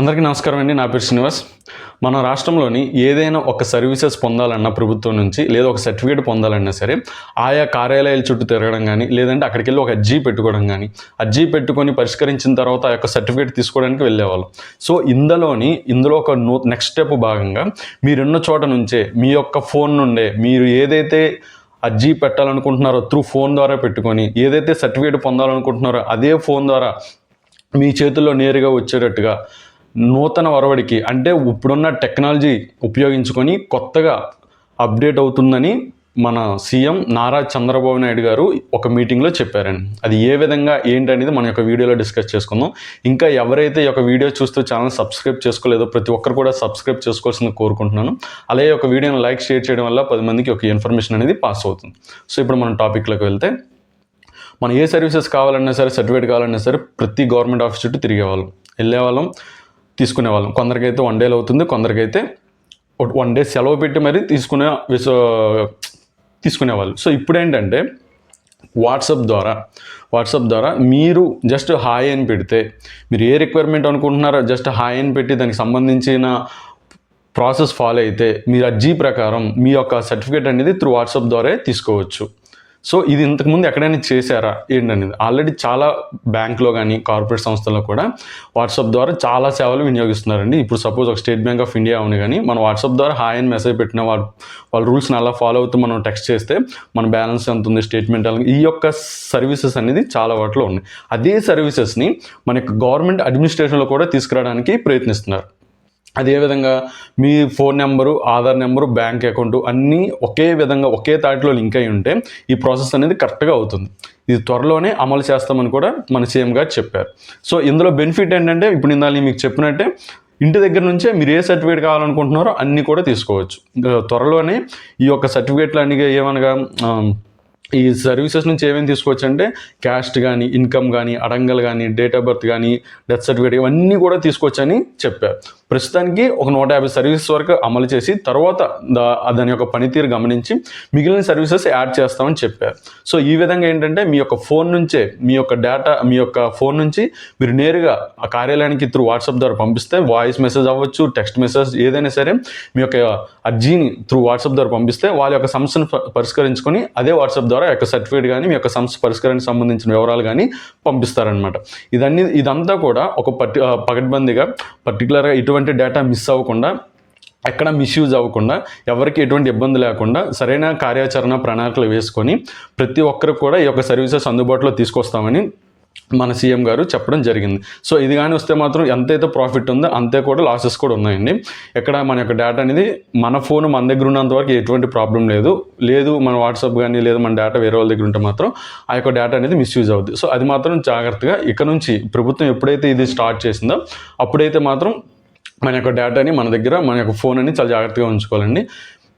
అందరికీ నమస్కారం అండి. నా పేరు శ్రీనివాస్. మన రాష్ట్రంలోని ఏదైనా ఒక సర్వీసెస్ పొందాలన్నా ప్రభుత్వం నుంచి లేదా ఒక సర్టిఫికేట్ పొందాలన్నా సరే ఆయా కార్యాలయాల చుట్టూ తిరగడం కానీ లేదంటే అక్కడికి వెళ్ళి ఒక అర్జీ పెట్టుకోవడం కానీ అర్జీ పెట్టుకొని పరిష్కరించిన తర్వాత ఆ యొక్క సర్టిఫికేట్ తీసుకోవడానికి వెళ్ళేవాళ్ళం. సో ఇందులోని ఇందులో ఒక నూ నెక్స్ట్ స్టెప్ భాగంగా మీరున్న చోట నుంచే మీ యొక్క ఫోన్ నుండే మీరు ఏదైతే అర్జీ పెట్టాలనుకుంటున్నారో త్రూ ఫోన్ ద్వారా పెట్టుకొని ఏదైతే సర్టిఫికేట్ పొందాలనుకుంటున్నారో అదే ఫోన్ ద్వారా మీ చేతుల్లో నేరుగా వచ్చేటట్టుగా నూతన వరవడికి అంటే ఇప్పుడున్న టెక్నాలజీ ఉపయోగించుకొని కొత్తగా అప్డేట్ అవుతుందని మన సీఎం నారా చంద్రబాబు నాయుడు గారు ఒక మీటింగ్లో చెప్పారండి. అది ఏ విధంగా ఏంటనేది మన యొక్క వీడియోలో డిస్కస్ చేసుకుందాం. ఇంకా ఎవరైతే ఈ యొక్క వీడియో చూస్తూ ఛానల్ సబ్స్క్రైబ్ చేసుకోలేదో ప్రతి ఒక్కరు కూడా సబ్స్క్రైబ్ చేసుకోవాల్సింది కోరుకుంటున్నాను. అలాగే ఒక వీడియోని లైక్ షేర్ చేయడం వల్ల పది మందికి ఒక ఇన్ఫర్మేషన్ అనేది పాస్ అవుతుంది. సో ఇప్పుడు మనం టాపిక్లోకి వెళ్తే మనం ఏ సర్వీసెస్ కావాలన్నా సరే సర్టిఫికేట్ కావాలన్నా సరే ప్రతి గవర్నమెంట్ ఆఫీస్ చుట్టూ తిరిగేవాళ్ళం. వెళ్ళేవాళ్ళం. తీసుకునేవాళ్ళం. కొందరికైతే వన్ డేలో అవుతుంది కొందరికైతే వన్ డే సెలవు పెట్టి మరీ తీసుకునే విస తీసుకునేవాళ్ళు. సో ఇప్పుడు ఏంటంటే వాట్సాప్ ద్వారా వాట్సాప్ ద్వారా మీరు జస్ట్ హాయ్ అని పెడితే మీరు ఏ రిక్వైర్మెంట్ అనుకుంటున్నారో జస్ట్ హాయ్ అని పెట్టి దానికి సంబంధించిన ప్రాసెస్ ఫాలో అయితే మీరు అర్జీ ప్రకారం మీ యొక్క సర్టిఫికేట్ అనేది త్రూ వాట్సాప్ ద్వారా తీసుకోవచ్చు. సో ఇది ఇంతకుముందు ఎక్కడైనా చేశారా? ఏంటనేది. ఆల్రెడీ చాలా బ్యాంక్లో కానీ కార్పొరేట్ సంస్థల్లో కూడా వాట్సాప్ ద్వారా చాలా సేవలు వినియోగిస్తున్నారండి. ఇప్పుడు సపోజ్ ఒక స్టేట్ బ్యాంక్ ఆఫ్ ఇండియా ఉంది కానీ మనం వాట్సాప్ ద్వారా హాయ్ అని మెసేజ్ పెట్టిన వాళ్ళు వాళ్ళ రూల్స్ని అలా ఫాలో అవుతూ మనం టెక్స్ట్ చేస్తే మన బ్యాలెన్స్ ఎంత ఉంది స్టేట్మెంట్ ఈ యొక్క సర్వీసెస్ అనేది చాలా వాటిలో ఉన్నాయి. అదే సర్వీసెస్ని మన యొక్క గవర్నమెంట్ అడ్మినిస్ట్రేషన్లో కూడా తీసుకురావడానికి ప్రయత్నిస్తున్నారు. అదేవిధంగా మీ phone number Aadhaar number bank account అన్నీ ఒకే విధంగా ఒకే తాటిలో లింక్ అయి ఉంటే ఈ ప్రాసెస్ అనేది కరెక్ట్గా అవుతుంది. ఇది త్వరలోనే అమలు చేస్తామని కూడా మన సీఎం గారు చెప్పారు. సో ఇందులో బెనిఫిట్ ఏంటంటే ఇప్పుడు ఇందాక మీకు చెప్పినట్టే ఇంటి దగ్గర నుంచే మీరు ఏ సర్టిఫికేట్ కావాలనుకుంటున్నారో అన్నీ కూడా తీసుకోవచ్చు. త్వరలోనే ఈ యొక్క సర్టిఫికేట్లు అన్నీ ఏమనగా ఈ సర్వీసెస్ నుంచి ఏమేమి తీసుకోవచ్చు అంటే క్యాస్ట్ కానీ ఇన్కమ్ కానీ అడంగల్ కానీ డేట్ ఆఫ్ బర్త్ కానీ డెత్ సర్టిఫికేట్ ఇవన్నీ కూడా తీసుకోవచ్చని చెప్పారు. ప్రస్తుతానికి ఒక నూట యాభై సర్వీసెస్ వరకు అమలు చేసి తర్వాత దా- దాని యొక్క పనితీరు గమనించి మిగిలిన సర్వీసెస్ యాడ్ చేస్తామని చెప్పారు. సో ఈ విధంగా ఏంటంటే మీ యొక్క ఫోన్ నుంచే మీ యొక్క డేటా మీ యొక్క ఫోన్ నుంచి మీరు నేరుగా ఆ కార్యాలయానికి త్రూ వాట్సాప్ ద్వారా పంపిస్తే వాయిస్ మెసేజ్ అవ్వచ్చు టెక్స్ట్ మెసేజ్ ఏదైనా సరే మీ యొక్క అర్జీని త్రూ వాట్సాప్ ద్వారా పంపిస్తే వాళ్ళ యొక్క సమస్యను పరిష్కరించుకొని అదే వాట్సాప్ ద్వారా ద్వారా యొక్క సర్టిఫికేట్ కానీ మీ యొక్క సంస్థ పరిష్కారానికి సంబంధించిన వివరాలు కానీ పంపిస్తారనమాట ఇదన్నీ ఇదంతా కూడా ఒక పర్టి పకడ్బందీగా పర్టికులర్గా ఇటువంటి డేటా మిస్ అవ్వకుండా ఎక్కడ మిస్యూజ్ అవ్వకుండా ఎవరికి ఎటువంటి ఇబ్బంది లేకుండా సరైన కార్యాచరణ ప్రణాళికలు వేసుకొని ప్రతి ఒక్కరికి కూడా ఈ యొక్క సర్వీసెస్ అందుబాటులో తీసుకొస్తామని మన సీఎం గారు చెప్పడం జరిగింది. సో ఇది కానీ వస్తే మాత్రం ఎంతైతే ప్రాఫిట్ ఉందో అంతే కూడా లాసెస్ కూడా ఉన్నాయండి. ఎక్కడ మన యొక్క డేటా అనేది మన ఫోన్ మన దగ్గర ఉన్నంత వరకు ఎటువంటి ప్రాబ్లం లేదు. లేదు మన వాట్సాప్ కానీ లేదా మన డేటా వేరే వాళ్ళ దగ్గర ఉంటే మాత్రం ఆ యొక్క డేటా అనేది మిస్యూజ్ అవుద్ది. సో అది మాత్రం జాగ్రత్తగా ఇక నుంచి ప్రభుత్వం ఎప్పుడైతే ఇది స్టార్ట్ చేసిందో అప్పుడైతే మాత్రం మన యొక్క డేటాని మన దగ్గర మన యొక్క ఫోన్ అని చాలా జాగ్రత్తగా ఉంచుకోవాలండి.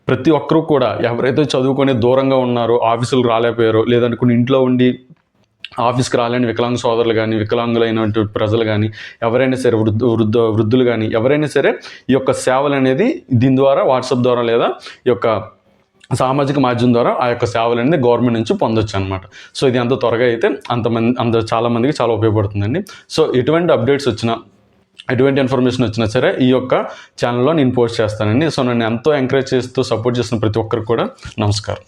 ప్రతి ఒక్కరూ కూడా ఎవరైతే చదువుకొని దూరంగా ఉన్నారో ఆఫీసులు రాలేకపోయారో లేదంటే కొన్ని ఇంట్లో ఉండి ఆఫీస్కి రాలేని వికలాంగ సోదరులు కానీ వికలాంగులైనటువంటి ప్రజలు కానీ ఎవరైనా సరే వృద్ధ వృద్ధ వృద్ధులు కానీ ఎవరైనా సరే ఈ యొక్క సేవలు అనేది దీని ద్వారా వాట్సాప్ ద్వారా లేదా ఈ యొక్క సామాజిక మాధ్యమం ద్వారా ఆ యొక్క సేవలు అనేది గవర్నమెంట్ నుంచి పొందొచ్చు అనమాట సో ఇది ఎంత త్వరగా అయితే అంతమంది అంత చాలామందికి చాలా ఉపయోగపడుతుందండి. సో ఎటువంటి అప్డేట్స్ వచ్చినా ఎటువంటి ఇన్ఫర్మేషన్ వచ్చినా సరే ఈ యొక్క ఛానల్లో నేను పోస్ట్ చేస్తానండి. సో నన్ను ఎంతో ఎంకరేజ్ చేస్తూ సపోర్ట్ చేసిన ప్రతి ఒక్కరికి కూడా నమస్కారం.